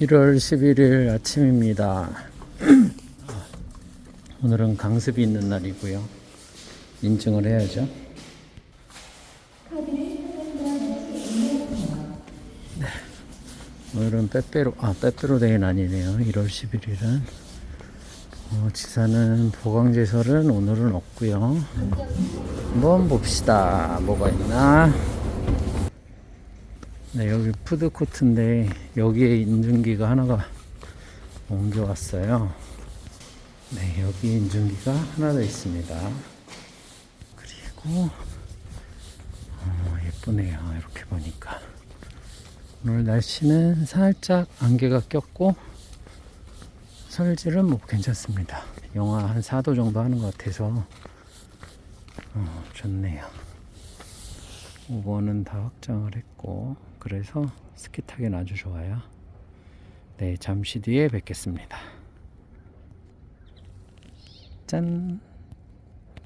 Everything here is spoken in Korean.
1월 11일 아침입니다. 오늘은 강습이 있는 날이고요. 인증을 해야죠. 네. 오늘은 빼빼로, 아, 빼빼로 데이는 아니네요. 1월 11일은. 어, 지사는 보강제설은 오늘은 없고요. 한번 봅시다. 뭐가 있나? 네, 여기 푸드코트인데 여기에 인증기가 하나가 옮겨왔어요. 네, 여기 인증기가 하나 더 있습니다. 그리고 어, 예쁘네요. 이렇게 보니까 오늘 날씨는 살짝 안개가 꼈고 설질은 뭐 괜찮습니다. 영하 한 4도 정도 하는 것 같아서 어, 좋네요. 5번은 다 확장을 했고 그래서 스키 타기는 아주 좋아요. 네, 잠시 뒤에 뵙겠습니다. 짠!